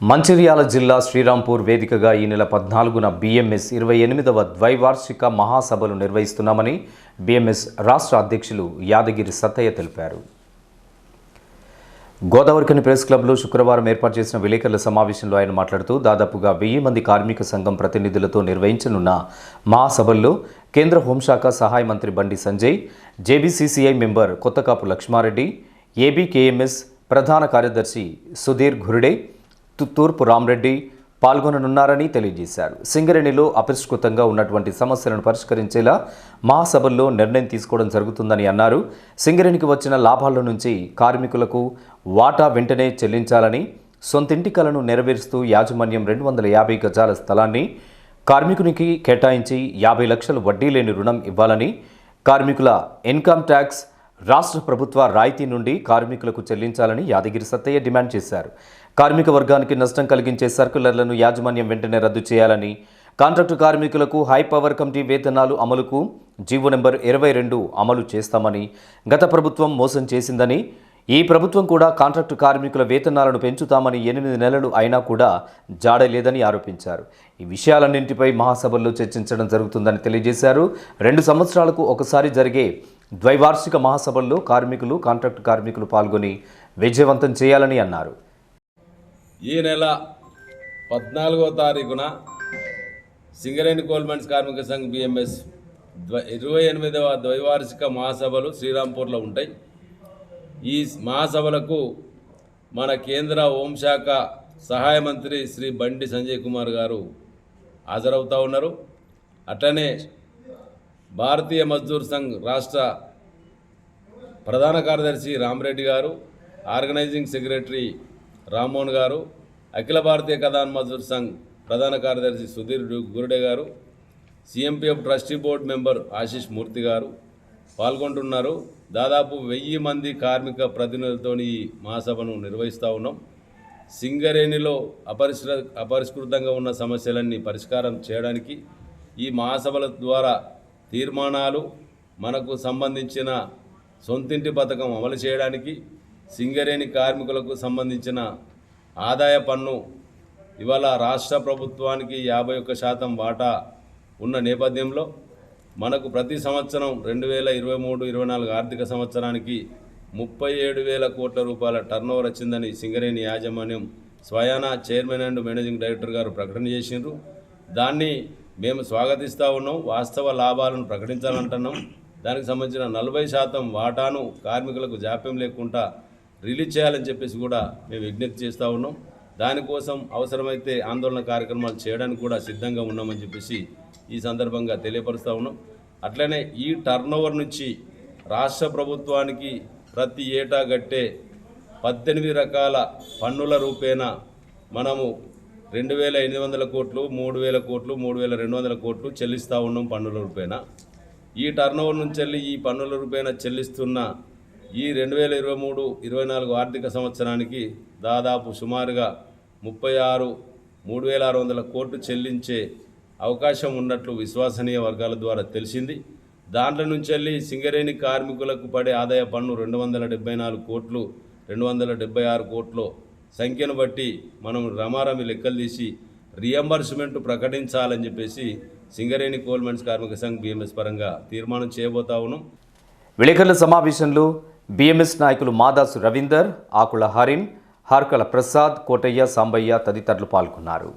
మంచిర్యాల జిల్లా శ్రీరాంపూర్ వేదికగా ఈ నెల పద్నాలుగున బీఎంఎస్ ఇరవై ఎనిమిదవ ద్వైవార్షిక మహాసభలు నిర్వహిస్తున్నామని బీఎంఎస్ రాష్ట్ర అధ్యక్షులు యాదగిరి సత్తయ్య తెలిపారు. గోదావరికని ప్రెస్ క్లబ్లో శుక్రవారం ఏర్పాటు చేసిన విలేకరుల సమావేశంలో ఆయన మాట్లాడుతూ దాదాపుగా వెయ్యి మంది కార్మిక సంఘం ప్రతినిధులతో నిర్వహించనున్న మహాసభల్లో కేంద్ర హోంశాఖ సహాయ మంత్రి Bandi Sanjay JBCCI member Kothakapu Laxmareddy ABKMS ప్రధాన కార్యదర్శి సుధీర్ ఘురుడే తూర్పు రామరెడ్డి పాల్గొననున్నారని తెలియజేశారు. సింగరేణిలో అపరిష్కృతంగా ఉన్నటువంటి సమస్యలను పరిష్కరించేలా మహాసభల్లో నిర్ణయం తీసుకోవడం జరుగుతుందని అన్నారు. సింగరేణికి వచ్చిన లాభాల నుంచి కార్మికులకు వాటా వెంటనే చెల్లించాలని సొంతింటి కలను నెరవేరుస్తూ యాజమాన్యం రెండు వందల యాభై గజాల స్థలాన్ని కార్మికునికి కేటాయించి యాభై లక్షలు వడ్డీ లేని రుణం ఇవ్వాలని కార్మికుల ఇన్కమ్ ట్యాక్స్ రాష్ట్ర ప్రభుత్వ రాయితీ నుండి కార్మికులకు చెల్లించాలని యాదగిరి సత్తయ్య డిమాండ్ చేశారు. కార్మిక వర్గానికి నష్టం కలిగించే సర్కులర్లను యాజమాన్యం వెంటనే రద్దు చేయాలని కాంట్రాక్టు కార్మికులకు హై పవర్ కమిటీ వేతనాలు అమలుకు జీవో నెంబర్ ఇరవై రెండు అమలు చేస్తామని గత ప్రభుత్వం మోసం చేసిందని ఈ ప్రభుత్వం కూడా కాంట్రాక్టు కార్మికుల వేతనాలను పెంచుతామని ఎనిమిది నెలలు అయినా కూడా జాడలేదని ఆరోపించారు. ఈ విషయాలన్నింటిపై మహాసభల్లో చర్చించడం జరుగుతుందని తెలియజేశారు. రెండు సంవత్సరాలకు ఒకసారి జరిగే ద్వైవార్షిక మహాసభల్లో కార్మికులు కాంట్రాక్ట్ కార్మికులు పాల్గొని విజయవంతం చేయాలని అన్నారు. ఈ నెల పద్నాలుగో తారీఖున సింగరేణి కోల్మెంట్స్ కార్మిక సంఘ్ బిఎంఎస్ ఇరవై ఎనిమిదవ ద్వైవార్షిక మహాసభలు శ్రీరాంపూర్లో ఉంటాయి. ఈ మహాసభలకు మన కేంద్ర హోంశాఖ సహాయ మంత్రి శ్రీ బండి సంజయ్ కుమార్ గారు హాజరవుతూ ఉన్నారు. అట్లనే భారతీయ మజ్దూర్ సంఘ్ రాష్ట్ర ప్రధాన కార్యదర్శి రామరెడ్డి గారు ఆర్గనైజింగ్ సెక్రటరీ రామ్మోహన్ గారు అఖిల భారతీయ కథాన్ మజూర్ సంఘ్ ప్రధాన కార్యదర్శి సుధీర్ గురుడే గారు CMPF trustee board member Ashish Murthy గారు పాల్గొంటున్నారు. దాదాపు వెయ్యి మంది కార్మిక ప్రతినిధులతో ఈ మహాసభను నిర్వహిస్తూ ఉన్నాం. సింగరేణిలో అపరిష్కృ అపరిష్కృతంగా ఉన్న సమస్యలన్నీ పరిష్కారం చేయడానికి ఈ మహాసభల ద్వారా తీర్మానాలు మనకు సంబంధించిన సొంతింటి పథకం అమలు చేయడానికి సింగరేణి కార్మికులకు సంబంధించిన ఆదాయ పన్ను ఇవాళ రాష్ట్ర ప్రభుత్వానికి యాభై ఒక్క శాతం వాటా ఉన్న నేపథ్యంలో మనకు ప్రతి సంవత్సరం రెండు వేల ఇరవై మూడు ఇరవై నాలుగు ఆర్థిక సంవత్సరానికి ముప్పై ఏడు వేల కోట్ల రూపాయల టర్నోవర్ వచ్చిందని సింగరేణి యాజమాన్యం స్వయానా చైర్మన్ అండ్ మేనేజింగ్ డైరెక్టర్ గారు ప్రకటన చేసినారు దాన్ని మేము స్వాగతిస్తూ ఉన్నాం వాస్తవ లాభాలను ప్రకటించాలంటున్నాం. దానికి సంబంధించిన నలభై శాతం వాటాను కార్మికులకు జాప్యం లేకుండా రిలీజ్ చేయాలని చెప్పేసి కూడా మేము విజ్ఞప్తి చేస్తూ ఉన్నాం. దానికోసం అవసరమైతే ఆందోళన కార్యక్రమాలు చేయడానికి కూడా సిద్ధంగా ఉన్నామని చెప్పేసి ఈ సందర్భంగా తెలియపరుస్తూ ఉన్నాం. అట్లనే ఈ టర్నోవర్ నుంచి రాష్ట్ర ప్రభుత్వానికి ప్రతి ఏటా గట్టే పద్దెనిమిది రకాల పన్నుల రూపేణ మనము రెండు వేల ఎనిమిది వందల కోట్లు మూడు వేల కోట్లు మూడు వేల రెండు వందల కోట్లు చెల్లిస్తూ ఉన్నాం పన్నుల రూపేణా ఈ టర్నోవర్ నుంచి వెళ్ళి ఈ పన్నుల రూపేణా చెల్లిస్తున్న ఈ రెండు వేల ఇరవై మూడు ఇరవై నాలుగు ఆర్థిక సంవత్సరానికి దాదాపు సుమారుగా ముప్పై ఆరు మూడు వేల ఆరు వందల కోట్లు చెల్లించే అవకాశం ఉన్నట్లు విశ్వసనీయ వర్గాల ద్వారా తెలిసింది. దాంట్లో నుంచి వెళ్ళి సింగరేణి కార్మికులకు పడే ఆదాయ పన్ను రెండు వందల డెబ్బై నాలుగు కోట్లు రెండు వందల డెబ్బై ఆరు కోట్లు సంఖ్యను బట్టి మనం రమారమి లెక్కలు తీసి రియంబర్స్మెంట్ ప్రకటించాలని చెప్పేసి సింగరేణి కోల్మెంట్స్ కార్మిక సంఘ్ బిఎంఎస్ పరంగా తీర్మానం చేయబోతా ఉన్నాం. విలేకరుల సమావేశంలో బీఎంఎస్ నాయకులు మాదాసు రవీందర్ ఆకుల హరిన్ హార్కల ప్రసాద్ కోటయ్య సాంబయ్య తదితరులు పాల్గొన్నారు.